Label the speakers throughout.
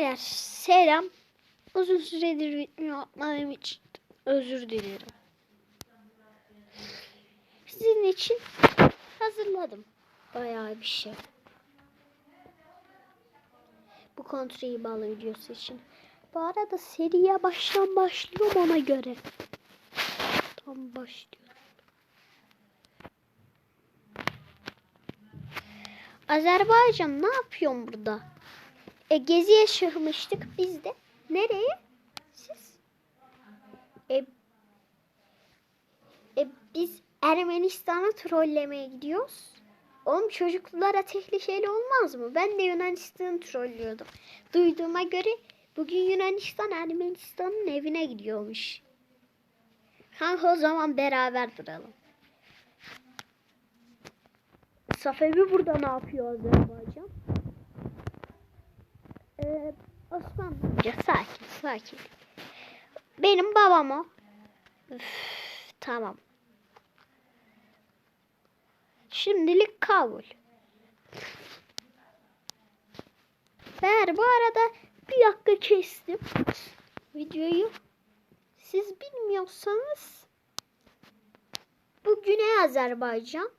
Speaker 1: Beyler selam. Uzun süredir video atmadığım için özür dilerim. Sizin için hazırladım bayağı bir şey. Bu kontreyi bağlı videosu için. Bu arada seriye baştan başlıyorum ona göre. Tam başlıyor. Azerbaycan ne yapıyorsun burada? E, geziye çıkmıştık biz de. Nereye? Siz? E, e, biz Ermenistan'a trollemeye gidiyoruz. Oğlum çocuklara tehlikeli olmaz mı? Ben de Yunanistan'ı trollüyordum. Duyduğuma göre bugün Yunanistan Ermenistan'ın evine gidiyormuş. Kanka o zaman beraber duralım. Safevi burada ne yapıyor Azerbaycan? Osman amca sakin sakin. Benim babam o. Üf, tamam. Şimdilik kabul. Ver bu arada bir dakika kestim videoyu. Siz bilmiyorsanız bu Güney Azerbaycan.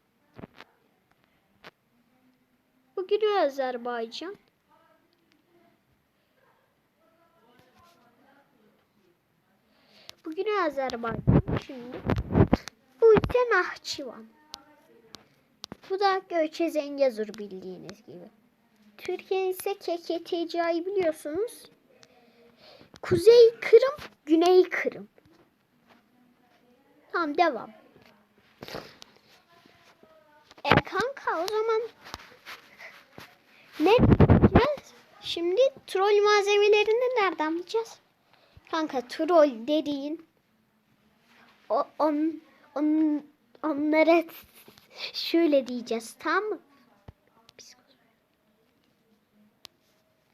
Speaker 1: Bu Güney Azerbaycan. Bu Güney Azerbaycan şimdi. Bu ise Nahçıvan. Bu da Göçe Zengezur bildiğiniz gibi. Türkiye ise KKTC'yi biliyorsunuz. Kuzey Kırım, Güney Kırım. Tamam devam. E kanka o zaman ne diyeceğiz? Şimdi troll malzemelerini nereden bulacağız? Kanka troll dediğin o, on, on, onlara şöyle diyeceğiz tamam mı?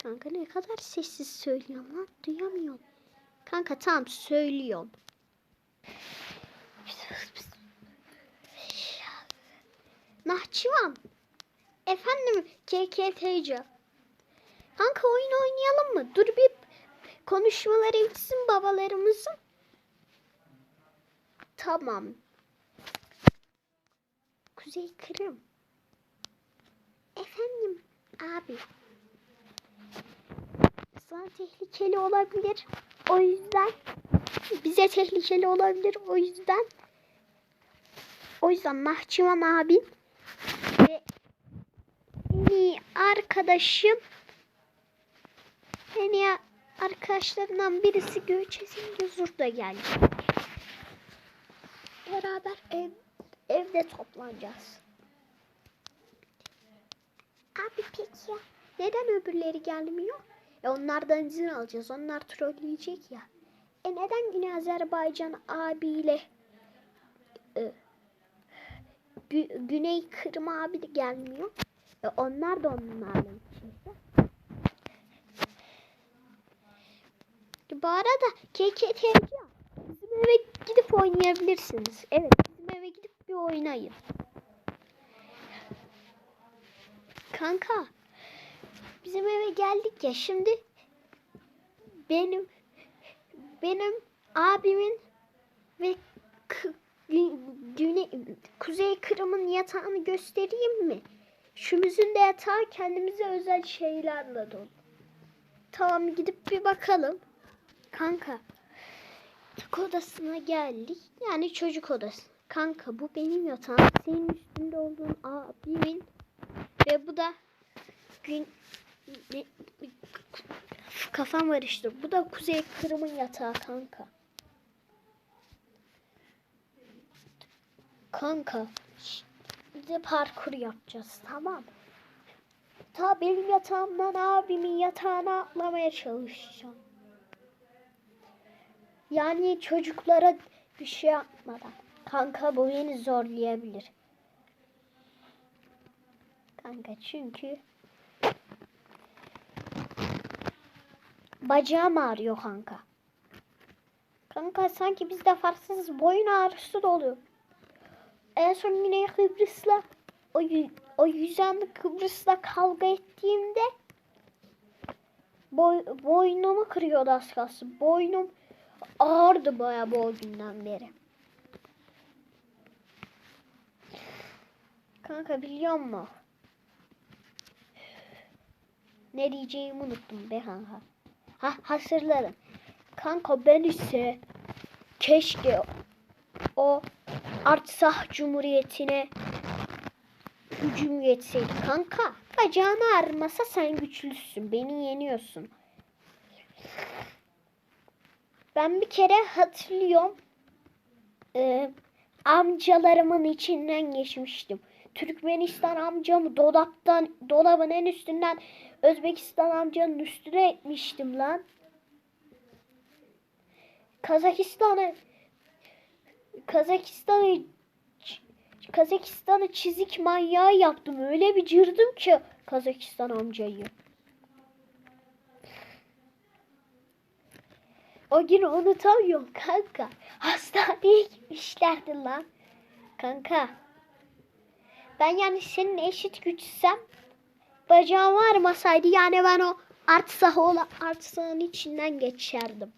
Speaker 1: Kanka ne kadar sessiz söylüyorum lan duyamıyorum. Kanka tamam söylüyorum. Nahçıvan. Efendim KKTC. Kanka oyun oynayalım mı? Dur konuşmaları bitsin babalarımızın. Tamam. Kuzey Kırım. Efendim abi. Sana tehlikeli olabilir. O yüzden bize tehlikeli olabilir. O yüzden o yüzden Nahçıvan abim ve en iyi arkadaşım en iyi arkadaşlarından birisi Göçez'in Gözur'da geldi. Beraber ev, evde toplanacağız. Abi peki neden öbürleri gelmiyor? E onlardan izin alacağız. Onlar trolleyecek ya. E neden yine Azerbaycan abiyle e, Gü- Güney Kırım abi de gelmiyor? E onlar da onlarla içinde. Bu arada KKTC bizim eve gidip oynayabilirsiniz. Evet bizim eve gidip bir oynayın. Kanka bizim eve geldik ya şimdi benim benim abimin ve güne, Kuzey Kırım'ın yatağını göstereyim mi? Üçümüzün de yatağı kendimize özel şeylerle dolu. Tamam gidip bir bakalım. Kanka yatak odasına geldik. Yani çocuk odası. Kanka bu benim yatağım. Senin üstünde olduğun abimin ve bu da gün ne, kafam karıştı. Bu da Kuzey Kırım'ın yatağı kanka. Kanka bir de parkur yapacağız tamam. Ta benim yatağımdan abimin yatağına atlamaya çalışacağım. Yani çocuklara bir şey yapmadan. Kanka bu beni zorlayabilir. Kanka çünkü bacağım ağrıyor kanka. Kanka sanki bizde farksız boyun ağrısı da oluyor. En son yine Kıbrıs'la o, o yüzden Kıbrıs'la kavga ettiğimde Boy, boynumu kırıyordu az kalsın. Boynum ağırdı baya bu günden beri. Kanka biliyor musun? Ne diyeceğimi unuttum be kanka. Ha hatırladım. Kanka ben ise keşke o Artsah Cumhuriyeti'ne hücum yetseydi. Kanka bacağını ağrımasa sen güçlüsün. Beni yeniyorsun. Ben bir kere hatırlıyorum. Ee, amcalarımın içinden geçmiştim. Türkmenistan amcamı dolaptan dolabın en üstünden Özbekistan amcanın üstüne etmiştim lan. Kazakistan'ı Kazakistan'ı Kazakistan'ı çizik manyağı yaptım. Öyle bir cırdım ki Kazakistan amcayı. O gün unutamıyorum kanka. Hastaneye gitmişlerdi lan. Kanka. Ben yani senin eşit güçsem bacağım varmasaydı yani ben o artsah olan artsahın içinden geçerdim.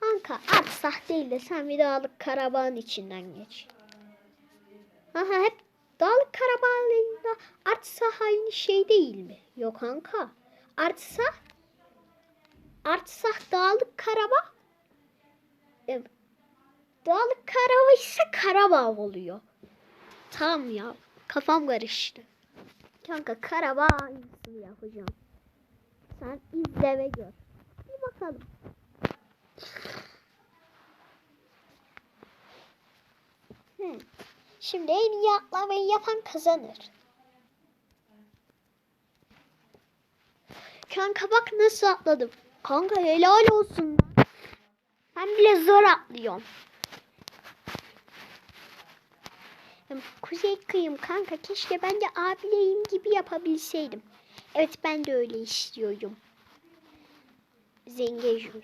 Speaker 1: Kanka artsah değil de sen bir dağlık karabağın içinden geç. Aha hep dağlık karabağla artsah aynı şey değil mi? Yok kanka. Artsah Artsah dağlık karabağ e, dağlık karabağ ise karabağ oluyor. Tamam ya kafam karıştı. Kanka karabağ aynısını yapacağım. Sen izle ve gör. Bir bakalım. Şimdi en iyi atlamayı yapan kazanır. Kanka bak nasıl atladım. Kanka helal olsun. Ben bile zor atlıyorum. Kuzey kıyım kanka keşke ben de abileyim gibi yapabilseydim. Evet ben de öyle istiyorum. Zengejur.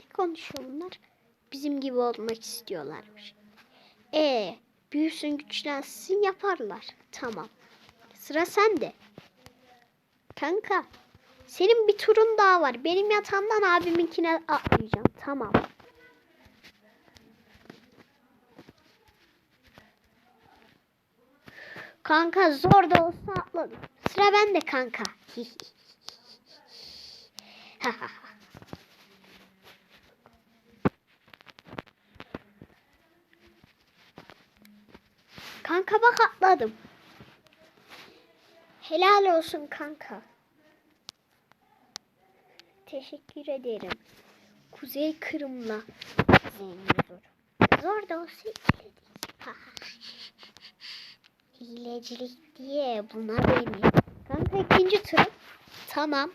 Speaker 1: Ne konuşuyor bunlar? Bizim gibi olmak istiyorlarmış. E büyüsün güçlensin yaparlar. Tamam. Sıra sende. Kanka senin bir turun daha var. Benim yatağımdan abiminkine atlayacağım. Tamam. Kanka zor da olsa atladım. Sıra bende kanka. kanka bak atladım. Helal olsun kanka. Teşekkür ederim. Kuzey Kırım'la zengin zor. Zor da olsa Hilecilik diye buna beni. Kanka ikinci tur. Tamam.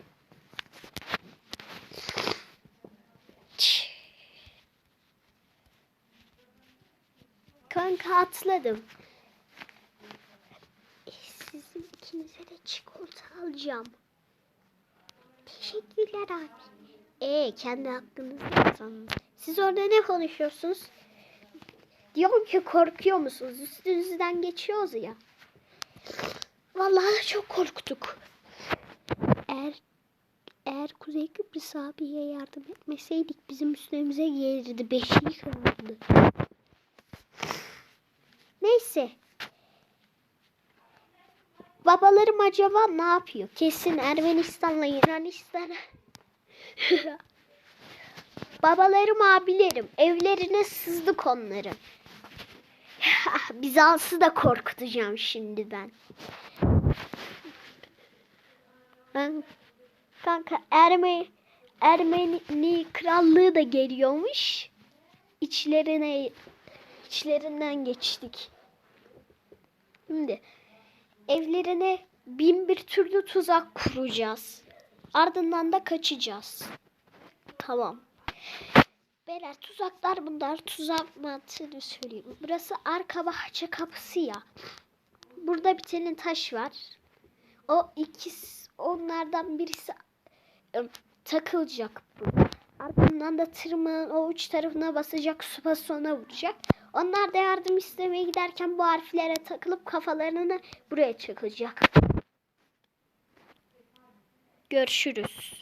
Speaker 1: Kanka atladım. E, sizin ikinize de çikolata alacağım. Teşekkürler abi. E kendi hakkınızda sanın. Siz orada ne konuşuyorsunuz? Diyorum ki korkuyor musunuz? Üstünüzden geçiyoruz ya. Vallahi çok korktuk. Eğer eğer Kuzey Kıbrıs abiye yardım etmeseydik bizim üstümüze gelirdi. Beşiği kırardı. Neyse. Babalarım acaba ne yapıyor? Kesin Ermenistan'la Yunanistan'a. Babalarım abilerim. Evlerine sızdık onların. Bizans'ı da korkutacağım şimdi ben. ben kanka Ermeni Ermeni krallığı da geliyormuş. İçlerine içlerinden geçtik. Şimdi evlerine bin bir türlü tuzak kuracağız. Ardından da kaçacağız. Tamam. Beyler tuzaklar bunlar. Tuzak mantığını söyleyeyim. Burası arka bahçe kapısı ya. Burada bir tane taş var. O ikisi onlardan birisi ım, takılacak burada. Ardından da tırmığın o uç tarafına basacak supası ona vuracak. Onlar da yardım istemeye giderken bu harflere takılıp kafalarını buraya çakacak. Görüşürüz.